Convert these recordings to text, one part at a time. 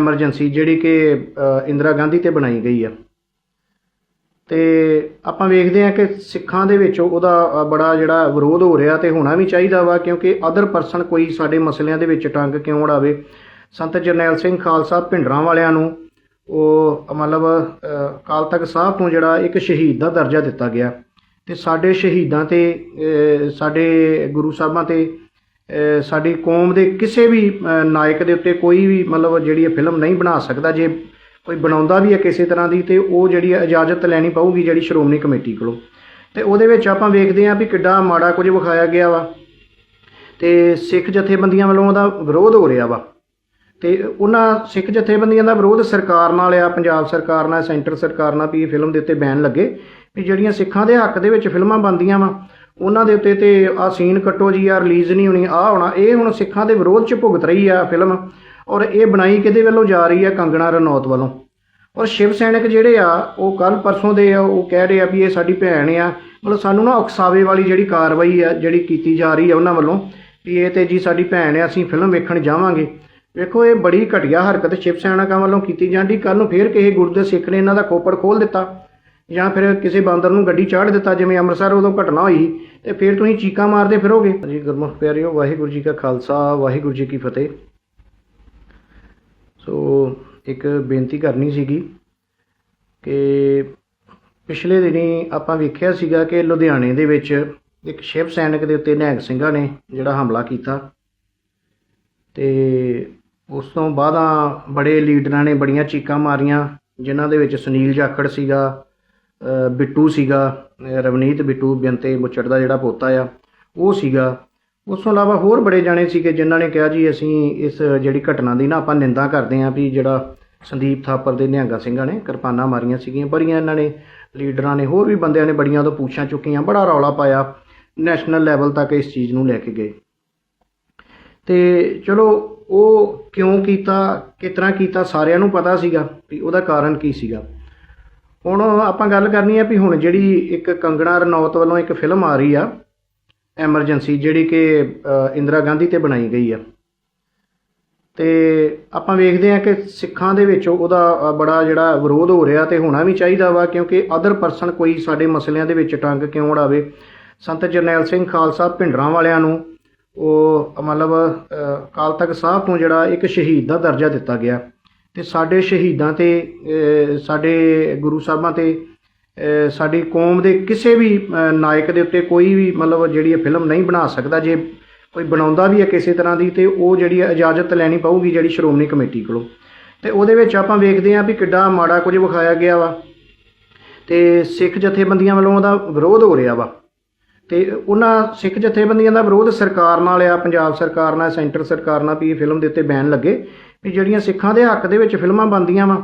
Emergency ਜਿਹੜੀ ਕਿ ਇੰਦਰਾ ਗਾਂਧੀ ਤੇ ਬਣਾਈ ਗਈ ਆ। ਤੇ ਆਪਾਂ ਵੇਖਦੇ ਹਾਂ ਕਿ ਸਿੱਖਾਂ ਦੇ ਵਿੱਚ ਉਹਦਾ ਬੜਾ ਜਿਹੜਾ ਵਿਰੋਧ ਹੋ ਰਿਹਾ ਤੇ ਹੋਣਾ ਵੀ ਚਾਹੀਦਾ ਵਾ ਕਿਉਂਕਿ ਅਦਰ ਪਰਸਨ ਕੋਈ ਸਾਡੇ ਮਸਲਿਆਂ ਦੇ ਵਿੱਚ ਟੰਗ ਕਿਉਂ ਅੜਾਵੇ ਸੰਤ ਜਰਨੈਲ ਸਿੰਘ ਖਾਲਸਾ ਭਿੰਡਰਾਂ ਵਾਲਿਆਂ ਨੂੰ ਉਹ ਮਤਲਬ ਅ, ਅਕਾਲ ਤਖਤ ਸਾਹਿਬ ਤੋਂ ਜਿਹੜਾ ਇੱਕ ਸ਼ਹੀਦ ਦਾ ਦਰਜਾ ਦਿੱਤਾ ਗਿਆ। ਤੇ ਸਾਡੇ ਸ਼ਹੀਦਾਂ ਤੇ ਸਾਡੇ ਗੁਰੂ ਸਾਹਿਬਾਂ ਤੇ ਸਾਡੀ ਕੌਮ ਦੇ ਕਿਸੇ ਵੀ ਨਾਇਕ ਦੇ ਉੱਤੇ ਕੋਈ ਵੀ ਮਤਲਬ ਜਿਹੜੀ ਇਹ ਫਿਲਮ ਨਹੀਂ ਬਣਾ ਸਕਦਾ, ਜੇ ਕੋਈ ਬਣਾਉਂਦਾ ਵੀ ਹੈ ਕਿਸੇ ਤਰ੍ਹਾਂ ਦੀ, ਤੇ ਉਹ ਜਿਹੜੀ ਹੈ ਇਜਾਜ਼ਤ ਲੈਣੀ ਪਊਗੀ ਜਿਹੜੀ ਸ਼੍ਰੋਮਣੀ ਕਮੇਟੀ ਕੋਲੋਂ। ਤੇ ਉਹਦੇ ਵਿੱਚ ਆਪਾਂ ਵੇਖਦੇ ਹਾਂ ਵੀ ਕਿੱਡਾ ਮਾੜਾ ਕੁਝ ਵਿਖਾਇਆ ਗਿਆ ਵਾ। ਤੇ ਸਿੱਖ ਜਥੇਬੰਦੀਆਂ ਵੱਲੋਂ ਉਹਦਾ ਵਿਰੋਧ ਹੋ ਰਿਹਾ ਵਾ। ਤੇ ਉਹਨਾਂ ਸਿੱਖ ਜਥੇਬੰਦੀਆਂ ਦਾ ਵਿਰੋਧ ਸਰਕਾਰ ਨਾਲ ਆ, ਪੰਜਾਬ ਸਰਕਾਰ ਨਾਲ, ਸੈਂਟਰ ਸਰਕਾਰ ਨਾਲ ਵੀ ਇਹ ਫਿਲਮ ਦੇ ਉੱਤੇ ਬੈਨ ਲੱਗੇ ਵੀ ਜਿਹੜੀਆਂ ਸਿੱਖਾਂ ਦੇ ਹੱਕ ਦੇ ਵਿੱਚ ਫਿਲਮਾਂ ਬਣਦੀਆਂ ਵਾ ਉਹਨਾਂ ਦੇ ਉੱਤੇ ਤੇ ਆ ਸੀਨ ਕੱਟੋ ਜੀ ਆ ਰਿਲੀਜ਼ ਨਹੀਂ ਹੋਣੀ ਆ ਹੋਣਾ, ਇਹ ਹੁਣ ਸਿੱਖਾਂ ਦੇ ਵਿਰੋਧ 'ਚ ਭੁਗਤ ਰਹੀ ਆ ਫਿਲਮ ਔਰ ਇਹ ਬਣਾਈ ਕਿਹਦੇ ਵੱਲੋਂ ਜਾ ਰਹੀ ਆ? ਕੰਗਣਾ ਰਣੌਤ ਵੱਲੋਂ। ਔਰ ਸ਼ਿਵ ਸੈਨਿਕ ਜਿਹੜੇ ਆ, ਉਹ ਕੱਲ ਪਰਸੋਂ ਦੇ ਆ, ਉਹ ਕਹਿ ਰਹੇ ਆ ਵੀ ਇਹ ਸਾਡੀ ਭੈਣ ਆ। ਮਤਲਬ ਸਾਨੂੰ ਨਾ ਉਕਸਾਵੇ ਵਾਲੀ ਜਿਹੜੀ ਕਾਰਵਾਈ ਆ, ਜਿਹੜੀ ਕੀਤੀ ਜਾ ਰਹੀ ਆ ਉਹਨਾਂ ਵੱਲੋਂ, ਵੀ ਇਹ ਤੇ ਜੀ ਸਾਡੀ ਭੈਣ ਆ, ਅਸੀਂ ਫਿਲਮ ਵੇਖਣ ਜਾਵਾਂਗੇ। ਵੇਖੋ, ਇਹ ਬੜੀ ਘਟੀਆ ਹਰਕਤ ਸ਼ਿਵ ਸੈਨਿਕਾਂ ਵੱਲੋਂ ਕੀਤੀ ਜਾਂਦੀ। ਕੱਲ ਨੂੰ ਫੇਰ ਕਿਸੇ ਗੁਰਦੇ ਸਿੱਖ ਨੇ ਇਹਨਾਂ ਦਾ ਖੋਪੜ ਖੋਲ ਦਿੱਤਾ। ਜਾਂ ਫਿਰ ਕਿਸੇ ਬਾਂਦਰ ਨੂੰ ਗੱਡੀ ਚਾੜ ਦਿੱਤਾ, ਜਿਵੇਂ ਅੰਮ੍ਰਿਤਸਰ ਉਦੋਂ ਘਟਨਾ ਹੋਈ, ਤੇ ਫਿਰ ਤੁਸੀਂ ਚੀਕਾਂ ਮਾਰਦੇ ਫਿਰੋਗੇ? ਜੀ ਗੁਰਮੁਖ ਪਿਆਰਿਓ, ਵਾਹਿਗੁਰੂ ਜੀ ਕਾ ਖਾਲਸਾ, ਵਾਹਿਗੁਰੂ ਜੀ ਕੀ ਫਤਿਹ। ਸੋ, ਇੱਕ ਬੇਨਤੀ ਕਰਨੀ ਸੀਗੀ ਕਿ ਪਿਛਲੇ ਦਿਨੀ ਆਪਾਂ ਵੇਖਿਆ ਸੀਗਾ ਕਿ ਲੁਧਿਆਣੇ ਦੇ ਵਿੱਚ ਇੱਕ ਸ਼ਿਵ ਸੈਨਿਕ ਦੇ ਉੱਤੇ ਨਿਹੰਗ ਸਿੰਘਾਂ ਨੇ ਜਿਹੜਾ ਹਮਲਾ ਕੀਤਾ। ਤੇ ਉਸ ਤੋਂ ਬਾਅਦਾਂ ਬੜੇ ਲੀਡਰਾਂ ਨੇ ਬੜੀਆਂ ਚੀਕਾਂ ਮਾਰੀਆਂ, ਜਿਨ੍ਹਾਂ ਦੇ ਵਿੱਚ ਸੁਨੀਲ ਜਾਖੜ ਸੀਗਾ ਬਿੱਟੂ ਸੀਗਾ ਰਵਨੀਤ ਬਿੱਟੂ ਬੇਨਤੇ ਬੁੱਚੜ ਦਾ ਜਿਹੜਾ ਪੋਤਾ ਆ, ਉਹ ਸੀਗਾ। ਉਸ ਤੋਂ ਇਲਾਵਾ ਹੋਰ ਬੜੇ ਜਾਣੇ ਸੀਗੇ ਜਿਨ੍ਹਾਂ ਨੇ ਕਿਹਾ ਜੀ ਅਸੀਂ ਇਸ ਜਿਹੜੀ ਘਟਨਾ ਦੀ ਨਾ ਆਪਾਂ ਨਿੰਦਾ ਕਰਦੇ ਹਾਂ ਵੀ ਜਿਹੜਾ ਸੰਦੀਪ ਥਾਪਰ ਦੇ ਨਿਹੰਗਾ ਸਿੰਘਾਂ ਨੇ ਕਿਰਪਾਨਾਂ ਮਾਰੀਆਂ ਸੀਗੀਆਂ, ਬੜੀਆਂ ਇਹਨਾਂ ਨੇ ਲੀਡਰਾਂ ਨੇ, ਹੋਰ ਵੀ ਬੰਦਿਆਂ ਨੇ ਬੜੀਆਂ ਤੋਂ ਪੁੱਛਾਂ ਚੁੱਕੀਆਂ, ਬੜਾ ਰੌਲਾ ਪਾਇਆ, ਨੈਸ਼ਨਲ ਲੈਵਲ ਤੱਕ ਇਸ ਚੀਜ਼ ਨੂੰ ਲੈ ਕੇ ਗਏ। ਤੇ ਚਲੋ ਉਹ ਕਿਉਂ ਕੀਤਾ ਕਿਤਨਾ ਕੀਤਾ ਸਾਰਿਆਂ ਨੂੰ ਪਤਾ ਸੀਗਾ ਵੀ ਉਹਦਾ ਕਾਰਨ ਕੀ ਸੀਗਾ। ਹੁਣ ਆਪਾਂ ਗੱਲ ਕਰਨੀ ਹੈ ਵੀ ਹੁਣ ਜਿਹੜੀ ਇੱਕ ਕੰਗਣਾ ਰਣੌਤ ਵੱਲੋਂ ਇੱਕ ਫਿਲਮ ਆ ਰਹੀ ਆ ਐਮਰਜੈਂਸੀ ਜਿਹੜੀ ਕਿ ਇੰਦਰਾ ਗਾਂਧੀ ਤੇ ਬਣਾਈ ਗਈ ਆ। ਤੇ ਆਪਾਂ ਵੇਖਦੇ ਹਾਂ ਕਿ ਸਿੱਖਾਂ ਦੇ ਵਿੱਚ ਉਹਦਾ ਬੜਾ ਜਿਹੜਾ ਵਿਰੋਧ ਹੋ ਰਿਹਾ ਤੇ ਹੋਣਾ ਵੀ ਚਾਹੀਦਾ ਵਾ ਕਿਉਂਕਿ ਅਦਰ ਪਰਸਨ ਕੋਈ ਸਾਡੇ ਮਸਲਿਆਂ ਦੇ ਵਿੱਚ ਟੰਗ ਕਿਉਂ ਅੜਾਵੇ ਸੰਤ ਜਰਨੈਲ ਸਿੰਘ ਖਾਲਸਾ ਭਿੰਡਰਾਂ ਵਾਲਿਆਂ ਨੂੰ ਉਹ ਮਤਲਬ ਅ, ਅਕਾਲ ਤਖਤ ਸਾਹਿਬ ਤੋਂ ਜਿਹੜਾ ਇੱਕ ਸ਼ਹੀਦ ਦਾ ਦਰਜਾ ਦਿੱਤਾ ਗਿਆ। ਤੇ ਸਾਡੇ ਸ਼ਹੀਦਾਂ ਤੇ ਸਾਡੇ ਗੁਰੂ ਸਾਹਿਬਾਂ ਤੇ ਸਾਡੀ ਕੌਮ ਦੇ ਕਿਸੇ ਵੀ ਨਾਇਕ ਦੇ ਉੱਤੇ ਕੋਈ ਵੀ ਮਤਲਬ ਜਿਹੜੀ ਇਹ ਫਿਲਮ ਨਹੀਂ ਬਣਾ ਸਕਦਾ, ਜੇ ਕੋਈ ਬਣਾਉਂਦਾ ਵੀ ਹੈ ਕਿਸੇ ਤਰ੍ਹਾਂ ਦੀ, ਤੇ ਉਹ ਜਿਹੜੀ ਹੈ ਇਜਾਜ਼ਤ ਲੈਣੀ ਪਊਗੀ ਜਿਹੜੀ ਸ਼੍ਰੋਮਣੀ ਕਮੇਟੀ ਕੋਲੋਂ। ਤੇ ਉਹਦੇ ਵਿੱਚ ਆਪਾਂ ਵੇਖਦੇ ਹਾਂ ਵੀ ਕਿੱਡਾ ਮਾੜਾ ਕੁਝ ਵਿਖਾਇਆ ਗਿਆ ਵਾ, ਤੇ ਸਿੱਖ ਜਥੇਬੰਦੀਆਂ ਵੱਲੋਂ ਉਹਦਾ ਵਿਰੋਧ ਹੋ ਰਿਹਾ ਵਾ। ਤੇ ਉਹਨਾਂ ਸਿੱਖ ਜਥੇਬੰਦੀਆਂ ਦਾ ਵਿਰੋਧ ਸਰਕਾਰ ਨਾਲ ਆ, ਪੰਜਾਬ ਸਰਕਾਰ ਨਾਲ, ਸੈਂਟਰ ਸਰਕਾਰ ਨਾਲ ਵੀ ਇਹ ਫਿਲਮ ਦੇ ਉੱਤੇ ਬੈਨ ਲੱਗੇ ਵੀ ਜਿਹੜੀਆਂ ਸਿੱਖਾਂ ਦੇ ਹੱਕ ਦੇ ਵਿੱਚ ਫਿਲਮਾਂ ਬਣਦੀਆਂ ਵਾ,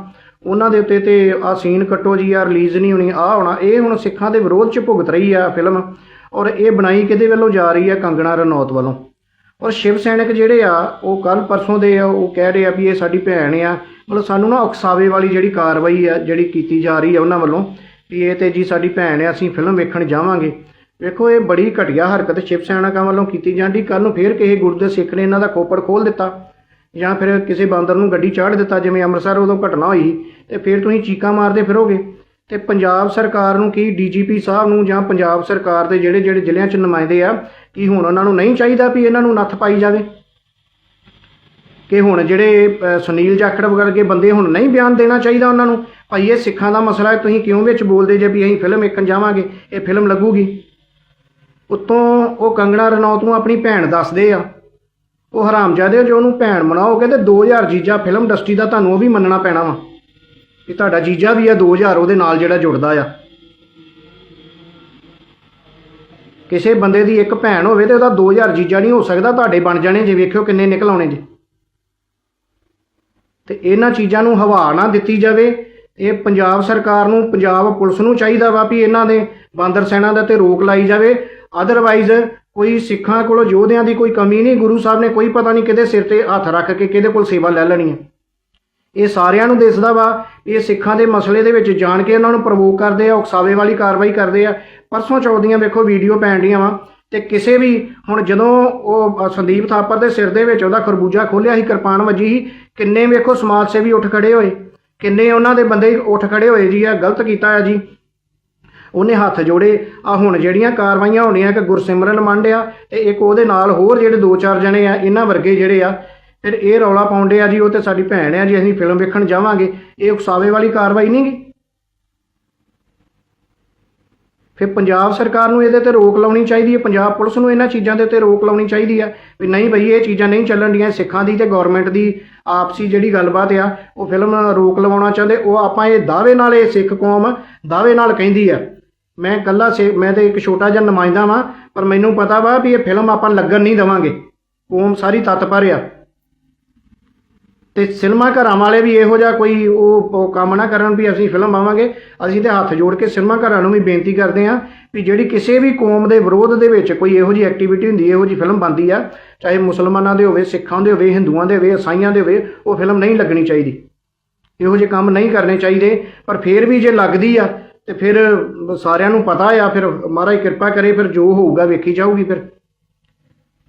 ਉਹਨਾਂ ਦੇ ਉੱਤੇ ਤੇ ਆ ਸੀਨ ਕੱਟੋ ਜੀ ਆ ਰਿਲੀਜ਼ ਨਹੀਂ ਹੋਣੀ ਆ ਹੋਣਾ, ਇਹ ਹੁਣ ਸਿੱਖਾਂ ਦੇ ਵਿਰੋਧ 'ਚ ਭੁਗਤ ਰਹੀ ਆ ਫਿਲਮ ਔਰ ਇਹ ਬਣਾਈ ਕਿਹਦੇ ਵੱਲੋਂ ਜਾ ਰਹੀ ਆ? ਕੰਗਣਾ ਰਣੌਤ ਵੱਲੋਂ। ਔਰ ਸ਼ਿਵ ਸੈਨਿਕ ਜਿਹੜੇ ਆ, ਉਹ ਕੱਲ ਪਰਸੋਂ ਦੇ ਆ, ਉਹ ਕਹਿ ਰਹੇ ਆ ਵੀ ਇਹ ਸਾਡੀ ਭੈਣ ਆ, ਮਤਲਬ ਸਾਨੂੰ ਨਾ ਉਕਸਾਵੇ ਵਾਲੀ ਜਿਹੜੀ ਕਾਰਵਾਈ ਆ, ਜਿਹੜੀ ਕੀਤੀ ਜਾ ਰਹੀ ਆ ਉਹਨਾਂ ਵੱਲੋਂ, ਵੀ ਇਹ ਤੇ ਜੀ ਸਾਡੀ ਭੈਣ ਆ, ਅਸੀਂ ਫਿਲਮ ਵੇਖਣ ਜਾਵਾਂਗੇ। ਵੇਖੋ ਇਹ ਬੜੀ ਘਟੀਆ ਹਰਕਤ ਸ਼ਿਵ ਸੈਨਿਕਾਂ ਵੱਲੋਂ ਕੀਤੀ ਜਾਂਦੀ। ਕੱਲ ਨੂੰ ਫੇਰ ਕਿਸੇ ਗੁਰਦੇ ਸਿੱਖ ਨੇ ਇਹਨਾਂ ਦਾ ਖੋਪੜ ਖੋਲ ਦਿੱਤਾ ਜਾਂ ਫਿਰ ਕਿਸੇ ਬਾਂਦਰ ਨੂੰ ਗੱਡੀ ਚਾੜ ਦਿੱਤਾ, ਜਿਵੇਂ ਅੰਮ੍ਰਿਤਸਰ ਉਦੋਂ ਘਟਨਾ ਹੋਈ, ਤੇ ਫਿਰ ਤੁਸੀਂ ਚੀਕਾਂ ਮਾਰਦੇ ਫਿਰੋਗੇ। ਤੇ ਪੰਜਾਬ ਸਰਕਾਰ ਨੂੰ ਕੀ, ਡੀਜੀਪੀ ਸਾਹਿਬ ਨੂੰ ਜਾਂ ਪੰਜਾਬ ਸਰਕਾਰ ਦੇ ਜਿਹੜੇ ਜਿਹੜੇ ਜ਼ਿਲ੍ਹਿਆਂ 'ਚ ਨੁਮਾਇੰਦੇ ਆ, ਕੀ ਹੁਣ ਉਹਨਾਂ ਨੂੰ ਨਹੀਂ ਚਾਹੀਦਾ ਵੀ ਇਹਨਾਂ ਨੂੰ ਨੱਥ ਪਾਈ ਜਾਵੇ? ਕਿ ਹੁਣ ਜਿਹੜੇ ਸੁਨੀਲ ਜਾਖੜ ਵਰਗੇ ਬੰਦੇ ਹੁਣ ਨਹੀਂ ਬਿਆਨ ਦੇਣਾ ਚਾਹੀਦਾ ਉਹਨਾਂ ਨੂੰ? ਭਾਈ, ਇਹ ਸਿੱਖਾਂ ਦਾ ਮਸਲਾ ਹੈ, ਤੁਸੀਂ ਕਿਉਂ ਵਿੱਚ ਬੋਲਦੇ ਜੇ ਵੀ ਅਸੀਂ ਫਿਲਮ ਵੇਖਣ ਜਾਵਾਂਗੇ, ਇਹ ਫਿਲਮ ਲੱਗੂਗੀ? ਉੱਤੋਂ ਉਹ ਕੰਗਣਾ ਰਣੌਤ ਨੂੰ ਆਪਣੀ ਭੈਣ ਦੱਸਦੇ ਆ। ਉਹ ਹਰਾਮਜ਼ਾਦੇ ਜੋ ਉਹਨੂੰ ਭੈਣ ਬਣਾਓਗੇ ਤੇ 2000 ਜੀਜਾ ਫਿਲਮ ਇੰਡਸਟਰੀ ਦਾ ਤੁਹਾਨੂੰ ਉਹ ਵੀ ਮੰਨਣਾ ਪੈਣਾ ਵਾ। ਕਿ ਤੁਹਾਡਾ ਜੀਜਾ ਵੀ ਆ 2000 ਉਹਦੇ ਨਾਲ ਜਿਹੜਾ ਜੁੜਦਾ ਆ। ਕਿਸੇ ਬੰਦੇ ਦੀ ਇੱਕ ਭੈਣ ਹੋਵੇ ਤੇ ਉਹਦਾ 2000 ਜੀਜਾ ਨਹੀਂ ਹੋ ਸਕਦਾ, ਤੁਹਾਡੇ ਬਣ ਜਾਣੇ ਜੇ, ਵੇਖਿਓ ਕਿੰਨੇ ਨਿਕਲ ਆਉਣੇ ਜੇ। ਤੇ ਇਹਨਾਂ ਚੀਜ਼ਾਂ ਨੂੰ ਹਵਾ ਨਾ ਦਿੱਤੀ ਜਾਵੇ। ਇਹ ਪੰਜਾਬ ਸਰਕਾਰ ਨੂੰ, ਪੰਜਾਬ ਪੁਲਿਸ ਨੂੰ ਚਾਹੀਦਾ ਵਾ ਵੀ ਇਹਨਾਂ ਦੇ ਬਾਂਦਰ ਸੈਨਾ ਦਾ ਤੇ ਰੋਕ ਲਾਈ ਜਾਵੇ। ਅਦਰਵਾਈਜ਼ ਕੋਈ ਸਿੱਖਾਂ ਕੋਲੋਂ ਯੋਧਿਆਂ ਦੀ ਕੋਈ ਕਮੀ ਨਹੀਂ, ਗੁਰੂ ਸਾਹਿਬ ਨੇ ਕੋਈ ਪਤਾ ਨਹੀਂ ਕਿਹਦੇ ਸਿਰ ਤੇ ਹੱਥ ਰੱਖ ਕੇ ਕਿਹਦੇ ਕੋਲ ਸੇਵਾ ਲੈ ਲੈਣੀ ਹੈ। ਇਹ ਸਾਰਿਆਂ ਨੂੰ ਦਿਸਦਾ ਵਾ ਇਹ ਸਿੱਖਾਂ ਦੇ ਮਸਲੇ ਦੇ ਵਿੱਚ ਜਾਣ ਕੇ ਉਹਨਾਂ ਨੂੰ ਪ੍ਰਵੋਕ ਕਰਦੇ ਆ, ਉਕਸਾਵੇ ਵਾਲੀ ਕਾਰਵਾਈ ਕਰਦੇ ਆ। ਪਰਸੋਂ ਚੌਥ ਵੇਖੋ ਵੀਡੀਓ ਪੈਣ ਡੀਆਂ ਵਾ। ਤੇ ਕਿਸੇ ਵੀ ਹੁਣ ਜਦੋਂ ਉਹ ਸੰਦੀਪ ਥਾਪਰ ਦੇ ਸਿਰ ਦੇ ਵਿੱਚ ਉਹਦਾ ਖਰਬੂਜਾ ਖੋਲਿਆ ਸੀ, ਕਿਰਪਾਨ ਵੱਜੀ ਸੀ, ਕਿੰਨੇ ਵੇਖੋ ਸਮਾਜ ਸੇਵੀ ਉੱਠ ਖੜੇ ਹੋਏ। ਕਿੰਨੇ ਉਹਨਾਂ ਦੇ ਬੰਦੇ ਉੱਠ ਖੜੇ ਹੋਏ ਜੀ ਆ ਗਲਤ ਕੀਤਾ ਹੈ ਜੀ। ਉਹਨੇ ਹੱਥ ਜੋੜੇ ਆ ਹੁਣ ਜਿਹੜੀਆਂ ਕਾਰਵਾਈਆਂ ਹੋਣੀਆਂ ਕਿ ਗੁਰਸਿਮਰਨ ਮੰਡਿਆ ਤੇ ਇੱਕ ਉਹਦੇ ਨਾਲ ਹੋਰ ਜਿਹੜੇ ਦੋ ਚਾਰ ਜਣੇ ਆ, ਇਹਨਾਂ ਵਰਗੇ ਜਿਹੜੇ ਆ, ਫਿਰ ਇਹ ਰੌਲਾ ਪਾਉਂਦੇ ਆ ਜੀ, ਉਹ ਤੇ ਸਾਡੀ ਭੈਣ ਆ ਜੀ, ਅਸੀਂ ਫਿਲਮ ਵੇਖਣ ਜਾਵਾਂਗੇ, ਇਹ ਉਕਸਾਵੇ ਵਾਲੀ ਕਾਰਵਾਈ ਨਹੀਂ ਗੀ ਫਿਰ ਪੰਜਾਬ ਸਰਕਾਰ ਨੂੰ ਇਹਦੇ ਤੇ ਰੋਕ ਲਾਉਣੀ ਚਾਹੀਦੀ ਹੈ, ਪੰਜਾਬ ਪੁਲਿਸ ਨੂੰ ਇਹਨਾਂ ਚੀਜ਼ਾਂ ਦੇ ਉੱਤੇ ਰੋਕ ਲਾਉਣੀ ਚਾਹੀਦੀ ਹੈ, ਵੀ ਨਹੀਂ ਭਈ ਇਹ ਚੀਜ਼ਾਂ ਨਹੀਂ ਚੱਲਣ ਡੀਆਂ, ਸਿੱਖਾਂ ਦੀ ਤੇ ਗਵਰਨਮੈਂਟ ਦੀ ਆਪਸੀ ਜਿਹੜੀ ਗੱਲਬਾਤ ਆ, ਉਹ ਫਿਲਮ ਰੋਕ ਲਵਾਉਣਾ ਚਾਹੁੰਦੇ, ਉਹ ਆਪਾਂ ਇਹ ਦਾਅਵੇ ਨਾਲ ਇਹ ਸਿੱਖ ਕੌਮ ਦਾਅਵੇ ਨਾਲ ਕਹਿੰਦੀ ਆ। ਮੈਂ ਕੱਲਾ ਸੇ, ਮੈਂ ਤੇ ਇੱਕ ਛੋਟਾ ਜਿਹਾ ਨੁਮਾਇੰਦਾ ਵਾਂ, ਪਰ ਮੈਨੂੰ ਪਤਾ ਵਾ ਵੀ ਇਹ ਫਿਲਮ ਆਪਾਂ ਲੱਗਣ ਨਹੀਂ ਦੇਵਾਂਗੇ। ਕੌਮ ਸਾਰੀ ਤਤਪਰ ਆ। ਤੇ ਸਿਨੇਮਾ ਘਰਾਂ ਵਾਲੇ ਵੀ ਇਹੋ ਜਿਹਾ ਕੋਈ ਉਹ ਕੰਮ ਨਾ ਕਰਨ ਵੀ ਅਸੀਂ ਫਿਲਮ ਆਵਾਂਗੇ। ਅਸੀਂ ਤੇ ਹੱਥ ਜੋੜ ਕੇ ਸਿਨੇਮਾ ਘਰਾਂ ਨੂੰ ਵੀ ਬੇਨਤੀ ਕਰਦੇ ਹਾਂ ਵੀ ਜਿਹੜੀ ਕਿਸੇ ਵੀ ਕੌਮ ਦੇ ਵਿਰੋਧ ਦੇ ਵਿੱਚ ਕੋਈ ਇਹੋ ਜਿਹੀ ਐਕਟੀਵਿਟੀ ਹੁੰਦੀ ਹੈ ਇਹੋ ਜਿਹੀ ਫਿਲਮ ਬਣਦੀ ਆ, ਚਾਹੇ ਮੁਸਲਮਾਨਾਂ ਦੇ ਹੋਵੇ, ਸਿੱਖਾਂ ਦੇ ਹੋਵੇ, ਹਿੰਦੂਆਂ ਦੇ ਹੋਵੇ, ਈਸਾਈਆਂ ਦੇ ਹੋਵੇ, ਉਹ ਫਿਲਮ ਨਹੀਂ ਲੱਗਣੀ ਚਾਹੀਦੀ। ਇਹੋ ਜਿਹੇ ਕੰਮ ਨਹੀਂ ਕਰਨੇ ਚਾਹੀਦੇ, ਪਰ ਫਿਰ ਵੀ ਜੇ ਲੱਗਦੀ ਆ ਤੇ ਫਿਰ ਸਾਰਿਆਂ ਨੂੰ ਪਤਾ ਆ, ਫਿਰ ਮਹਾਰਾਜ ਕਿਰਪਾ ਕਰੇ, ਫਿਰ ਜੋ ਹੋਊਗਾ ਵੇਖੀ ਜਾਊਗੀ ਫਿਰ।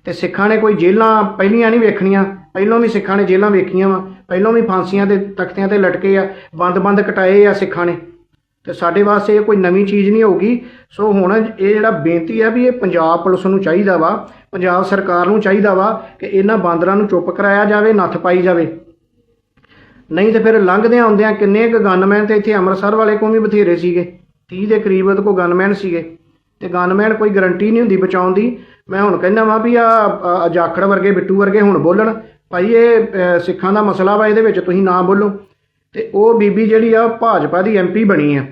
ਤੇ ਸਿੱਖਾਂ ਨੇ ਕੋਈ ਜੇਲਾਂ ਪਹਿਲੀਆਂ ਨਹੀਂ ਵੇਖਣੀਆਂ, ਪਹਿਲਾਂ ਵੀ ਸਿੱਖਾਂ ਨੇ ਜੇਲਾਂ ਵੇਖੀਆਂ ਵਾ, ਪਹਿਲਾਂ ਵੀ ਫਾਂਸੀਆਂ ਦੇ ਤਖਤਿਆਂ ਤੇ ਲਟਕੇ ਆ, ਬੰਦ-ਬੰਦ ਕਟਾਏ ਆ ਸਿੱਖਾਂ ਨੇ। ਤੇ ਸਾਡੇ ਵਾਸਤੇ ਇਹ ਕੋਈ ਨਵੀਂ ਚੀਜ਼ ਨਹੀਂ ਹੋਊਗੀ। ਸੋ ਹੁਣ ਇਹ ਜਿਹੜਾ ਬੇਨਤੀ ਆ ਵੀ ਇਹ ਪੰਜਾਬ ਪੁਲਿਸ ਨੂੰ ਚਾਹੀਦਾ ਵਾ, ਪੰਜਾਬ ਸਰਕਾਰ ਨੂੰ ਚਾਹੀਦਾ ਵਾ ਕਿ ਇਹਨਾਂ ਬਾਂਦਰਾਂ ਨੂੰ ਚੁੱਪ ਕਰਾਇਆ ਜਾਵੇ, ਨੱਥ ਪਾਈ ਜਾਵੇ। ਨਹੀਂ ਤੇ ਫਿਰ ਲੰਘਦਿਆਂ ਆਉਂਦਿਆਂ ਕਿੰਨੇ ਕੁ ਗਨਮੈਨ ਤੇ ਇੱਥੇ ਅੰਮ੍ਰਿਤਸਰ ਵਾਲੇ ਕੋਲ ਵੀ ਬਥੇਰੇ ਸੀਗੇ। 30 ਦੇ ਕਰੀਬ ਉਹਦੇ ਕੋਲ ਗਨਮੈਨ ਸੀਗੇ। ਤੇ ਗਨਮੈਨ ਕੋਈ ਗਰੰਟੀ ਨਹੀਂ ਹੁੰਦੀ ਬਚਾਉਣ ਦੀ। ਮੈਂ ਹੁਣ ਕਹਿੰਦਾ ਵਾਂ ਵੀ ਆ ਜਾਖੜ ਵਰਗੇ, ਬਿੱਟੂ ਵਰਗੇ ਹੁਣ ਬੋਲਣ। ਭਾਈ ਇਹ ਸਿੱਖਾਂ ਦਾ ਮਸਲਾ ਵਾ ਇਹਦੇ ਵਿੱਚ, ਤੁਸੀਂ ਨਾ ਬੋਲੋ। ਤੇ ਉਹ ਬੀਬੀ ਜਿਹੜੀ ਆ, ਭਾਜਪਾ ਦੀ ਐਮਪੀ ਬਣੀ ਆ।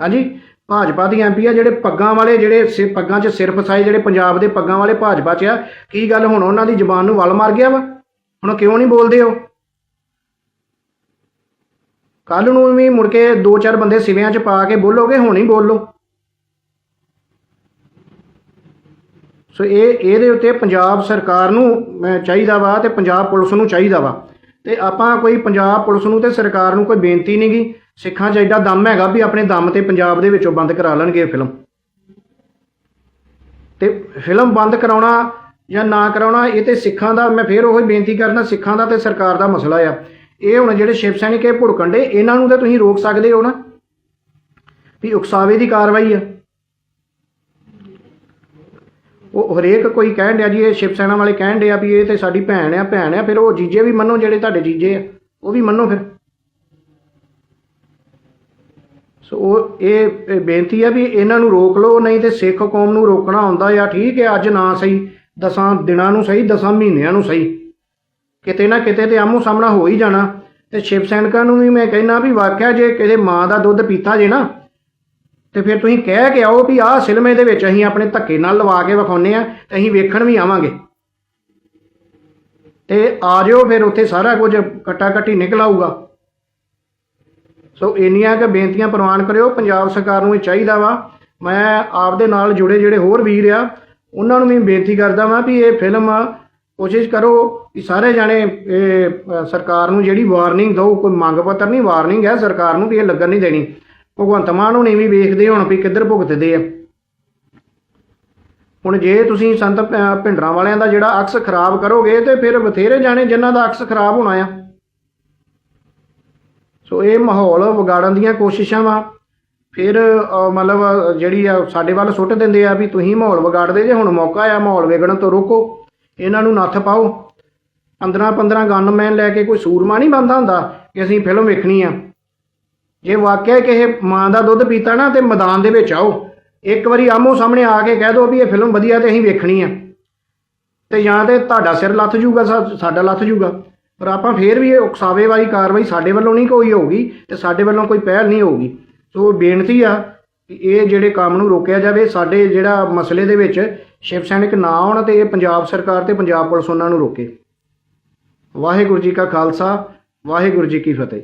ਹਾਂਜੀ? ਭਾਜਪਾ ਦੀ ਐਮਪੀ ਆ, ਜਿਹੜੇ ਪੱਗਾਂ ਵਾਲੇ, ਜਿਹੜੇ ਸਿਰ, ਪੱਗਾਂ 'ਚ ਸਿਰ ਫਸਾਏ, ਜਿਹੜੇ ਪੰਜਾਬ ਦੇ ਪੱਗਾਂ ਵਾਲੇ ਭਾਜਪਾ 'ਚ ਆ, ਕੀ ਗੱਲ ਹੁਣ ਉਹਨਾਂ ਦੀ ਜ਼ੁਬਾਨ ਨੂੰ ਵਲ ਮਾਰ ਗਿਆ ਵਾ? ਹੁਣ ਕਿਉਂ ਨਹੀਂ ਬੋਲਦੇ ਉਹ? ਕੱਲ ਨੂੰ ਵੀ ਮੁੜ ਕੇ ਦੋ ਚਾਰ ਬੰਦੇ ਸਿਵਿਆਂ 'ਚ ਪਾ ਕੇ ਬੋਲੋਗੇ, ਹੁਣ ਹੀ ਬੋਲੋ ਸੋ ਇਹ, ਇਹਦੇ ਉੱਤੇ ਪੰਜਾਬ ਸਰਕਾਰ ਨੂੰ ਚਾਹੀਦਾ ਵਾ ਤੇ ਪੰਜਾਬ ਪੁਲਿਸ ਨੂੰ ਚਾਹੀਦਾ ਵਾ। ਤੇ ਆਪਾਂ ਕੋਈ ਪੰਜਾਬ ਪੁਲਿਸ ਨੂੰ ਤੇ ਸਰਕਾਰ ਨੂੰ ਕੋਈ ਬੇਨਤੀ ਨਹੀਂਗੀ ਸਿੱਖਾਂ 'ਚ ਐਡਾ ਦਮ ਹੈਗਾ ਵੀ ਆਪਣੇ ਦਮ ਤੇ ਪੰਜਾਬ ਦੇ ਵਿੱਚੋਂ ਬੰਦ ਕਰਾ ਲੈਣਗੇ ਫਿਲਮ। ਤੇ ਫਿਲਮ ਬੰਦ ਕਰਾਉਣਾ ਜਾਂ ਨਾ ਕਰਾਉਣਾ, ਇਹ ਤੇ ਸਿੱਖਾਂ ਦਾ, ਮੈਂ ਫੇਰ ਉਹੀ ਬੇਨਤੀ ਕਰਨਾ, ਸਿੱਖਾਂ ਦਾ ਤੇ ਸਰਕਾਰ ਦਾ ਮਸਲਾ ਆ। ਇਹ ਹੁਣ ਜਿਹੜੇ ਸ਼ਿਵ ਸੈਨਿਕ ਇਹ ਭੁੜਕਣ ਦੇ ਇਹਨਾਂ ਨੂੰ ਤਾਂ ਤੁਸੀਂ ਰੋਕ ਸਕਦੇ ਹੋ ਨਾ ਵੀ ਉਕਸਾਵੇ ਦੀ ਕਾਰਵਾਈ ਆ। ਉਹ ਹਰੇਕ ਕੋਈ ਕਹਿਣ ਡਿਆ ਜੀ, ਇਹ ਸ਼ਿਵ ਸੈਨਾ ਵਾਲੇ ਕਹਿਣ ਡਿਆ ਵੀ ਇਹ ਤੇ ਸਾਡੀ ਭੈਣ ਆ ਭੈਣ ਆ, ਫਿਰ ਉਹ ਜੀਜੇ ਵੀ ਮੰਨੋ ਜਿਹੜੇ ਤੁਹਾਡੇ ਜੀਜੇ ਆ, ਉਹ ਵੀ ਮੰਨੋ ਫਿਰ। ਸੋ ਉਹ ਇਹ ਬੇਨਤੀ ਆ ਵੀ ਇਹਨਾਂ ਨੂੰ ਰੋਕ ਲਓ, ਨਹੀਂ ਤੇ ਸਿੱਖ ਕੌਮ ਨੂੰ ਰੋਕਣਾ ਹੁੰਦਾ ਆ, ਠੀਕ ਹੈ, ਅੱਜ ਨਾ ਸਹੀ, ਦਸਾਂ ਦਿਨਾਂ ਨੂੰ ਸਹੀ, ਦਸਾਂ ਮਹੀਨਿਆਂ ਨੂੰ ਸਹੀ। ਕਿਤੇ ਨਾ ਕਿਤੇ ਤੇ ਆਮੋ ਸਾਹਮਣਾ ਹੋ ਹੀ ਜਾਣਾ। ਤੇ ਸ਼ਿਵ ਸੈਨਿਕਾਂ ਨੂੰ ਵੀ ਮੈਂ ਕਹਿਣਾ ਵੀ ਵਾਕਿਆ ਜੇ ਕਿਸੇ ਮਾਂ ਦਾ ਦੁੱਧ ਪੀਤਾ ਜੇ ਨਾ, ਤੇ ਫਿਰ ਤੁਸੀਂ ਕਹਿ ਕੇ ਆਓ ਵੀ ਆਹ ਸਿਲਮੇ ਦੇ ਵਿੱਚ ਅਸੀਂ ਆਪਣੇ ਧੱਕੇ ਨਾਲ ਲਵਾ ਕੇ ਵਿਖਾਉਨੇ ਆ ਤੇ ਅਸੀਂ ਵੇਖਣ ਵੀ ਆਵਾਂਗੇ। ਤੇ ਆ ਜਾਓ ਫਿਰ ਉੱਥੇ ਸਾਰਾ ਕੁਝ ਕੱਟਾ ਕੱਟੀ ਨਿਕਲ ਆਊਗਾ। ਸੋ ਇੰਨੀਆਂ ਕਿ ਬੇਨਤੀਆਂ ਪ੍ਰਵਾਨ ਕਰਿਓ, ਪੰਜਾਬ ਸਰਕਾਰ ਨੂੰ ਇਹ ਚਾਹੀਦਾ ਵਾ। ਮੈਂ ਆਪ ਦੇ ਨਾਲ ਜੁੜੇ ਜਿਹੜੇ ਹੋਰ ਵੀਰ ਆ, ਉਹਨਾਂ ਨੂੰ ਵੀ ਬੇਨਤੀ ਕਰਦਾ ਵਾਂ ਵੀ ਇਹ ਫਿਲਮ ਕੋਸ਼ਿਸ਼ ਕਰੋ ਕਿ ਸਾਰੇ ਜਾਣੇ, ਇਹ ਸਰਕਾਰ ਨੂੰ ਜਿਹੜੀ ਵਾਰਨਿੰਗ ਦਿਓ, ਕੋਈ ਮੰਗ ਪੱਤਰ ਨਹੀਂ ਵਾਰਨਿੰਗ ਹੈ ਸਰਕਾਰ ਨੂੰ ਵੀ ਇਹ ਲੱਗਣ ਨਹੀਂ ਦੇਣੀ। ਭਗਵੰਤ ਮਾਨ ਹੁਣੇ ਵੀ ਵੇਖਦੇ ਹੁਣ ਵੀ ਕਿੱਧਰ ਭੁਗਤਦੇ ਆ। ਹੁਣ ਜੇ ਤੁਸੀਂ ਸੰਤ ਭਿੰਡਰਾਂ ਵਾਲਿਆਂ ਦਾ ਜਿਹੜਾ ਅਕਸ ਖਰਾਬ ਕਰੋਗੇ, ਤੇ ਫਿਰ ਬਥੇਰੇ ਜਾਣੇ ਜਿਨ੍ਹਾਂ ਦਾ ਅਕਸ ਖਰਾਬ ਹੋਣਾ ਆ। ਸੋ ਇਹ ਮਾਹੌਲ ਵਿਗਾੜਨ ਦੀਆਂ ਕੋਸ਼ਿਸ਼ਾਂ ਵਾ। ਫਿਰ ਮਤਲਬ ਜਿਹੜੀ ਆ, ਸਾਡੇ ਵੱਲ ਸੁੱਟ ਦਿੰਦੇ ਆ ਵੀ ਤੁਸੀਂ ਮਾਹੌਲ ਵਿਗਾੜਦੇ ਜੇ, ਹੁਣ ਮੌਕਾ ਆ ਮਾਹੌਲ ਵਿਗੜਨ ਤੋਂ ਰੋਕੋ। ਇਹਨਾਂ ਨੂੰ ਨੱਥ ਪਾਓ। 15 15 ਗਨਮੈਨ ਲੈ ਕੇ ਕੋਈ ਸੂਰਮਾ ਨਹੀਂ ਬੰਦਾ ਹੁੰਦਾ ਕਿ ਅਸੀਂ ਫਿਲਮ ਵੇਖਣੀ ਆ। ਜੇ ਵਾਕਿਆ ਕਿਸੇ ਮਾਂ ਦਾ ਦੁੱਧ ਪੀਤਾ ਨਾ ਤੇ ਮੈਦਾਨ ਦੇ ਵਿੱਚ ਆਓ। ਇੱਕ ਵਾਰੀ ਆਮੋ ਸਾਹਮਣੇ ਆ ਕੇ ਕਹਿ ਦਿਓ ਵੀ ਇਹ ਫਿਲਮ ਵਧੀਆ ਤੇ ਅਸੀਂ ਵੇਖਣੀ ਆ। ਤੇ ਜਾਂ ਤੇ ਤੁਹਾਡਾ ਸਿਰ ਲੱਥ ਜੂਗਾ ਸਾਡਾ ਲੱਥ ਜੂਗਾ ਪਰ ਆਪਾਂ ਫੇਰ ਵੀ ਇਹ ਉਕਸਾਵੇ ਵਾਲੀ ਕਾਰਵਾਈ ਸਾਡੇ ਵੱਲੋਂ ਨਹੀਂ ਕੋਈ ਹੋਊਗੀ ਤੇ ਸਾਡੇ ਵੱਲੋਂ ਕੋਈ ਪਹਿਲ ਨਹੀਂ ਹੋਊਗੀ। ਸੋ ਬੇਨਤੀ ਆ ਕਿ ਇਹ ਜਿਹੜੇ ਕੰਮ ਨੂੰ ਰੋਕਿਆ ਜਾਵੇ, ਸਾਡੇ ਜਿਹੜਾ ਮਸਲੇ ਦੇ ਵਿੱਚ ਸ਼ਿਵ ਸੈਨਿਕ ਨਾ ਆਉਣ ਤੇ ਇਹ ਪੰਜਾਬ ਸਰਕਾਰ ਤੇ ਪੰਜਾਬ ਪੁਲਿਸ ਉਹਨਾਂ ਨੂੰ ਰੋਕੇ। ਵਾਹਿਗੁਰੂ ਜੀ ਕਾ ਖਾਲਸਾ, ਵਾਹਿਗੁਰੂ ਜੀ ਕੀ ਫਤਿਹ।